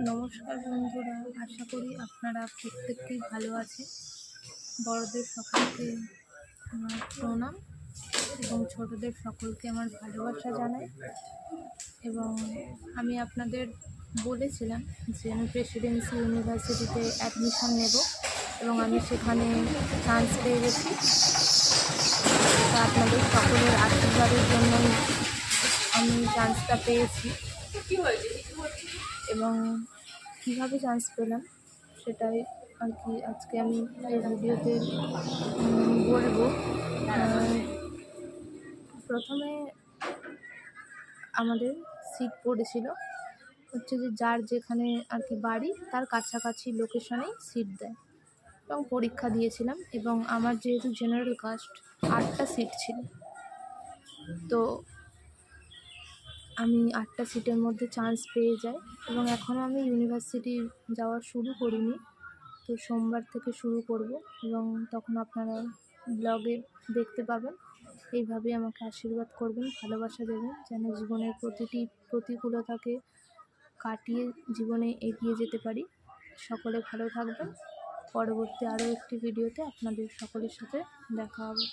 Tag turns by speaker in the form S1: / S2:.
S1: নমস্কার বন্ধুরা, আশা করি আপনারা প্রত্যেকেই ভালো আছেন। বড়দের সকলকে আমার প্রণাম এবং ছোটদের সকলকে আমার ভালোবাসা জানাই। এবং আমি আপনাদের বলেছিলাম যে আমি প্রেসিডেন্সি ইউনিভার্সিটিতে অ্যাডমিশন নেব এবং আমি সেখানে চান্স পেয়ে গেছি। আপনাদের সকলের আশীর্বাদের জন্য আমি চান্সটা পেয়েছি। এবং কীভাবে চান্স পেলাম সেটাই আর কি আজকে আমি এই ভিডিওতে বলব। প্রথমে আমাদের সিট পড়েছিল। হচ্ছে যে যার যেখানে আর কি বাড়ি, তার কাছাকাছি লোকেশনেই সিট দেয়। এবং পরীক্ষা দিয়েছিলাম এবং আমার যেহেতু জেনারেল কাস্ট আটটা সিট ছিল। তো আমি আটটা সিটের মধ্যে চান্স পেয়ে যাই এবং এখনও আমি ইউনিভার্সিটি যাওয়া শুরু করিনি। তো সোমবার থেকে শুরু করব এবং তখন আপনারা ব্লগে দেখতে পাবেন। এইভাবেই আমাকে আশীর্বাদ করবেন, ভালোবাসা দেবেন, যেন জীবনের প্রতিটি প্রতিকূলতাকে কাটিয়ে জীবনে এগিয়ে যেতে পারি। সকলে ভালো থাকবেন। পরবর্তী আরও একটি ভিডিওতে আপনাদের সকলের সাথে দেখা হবে।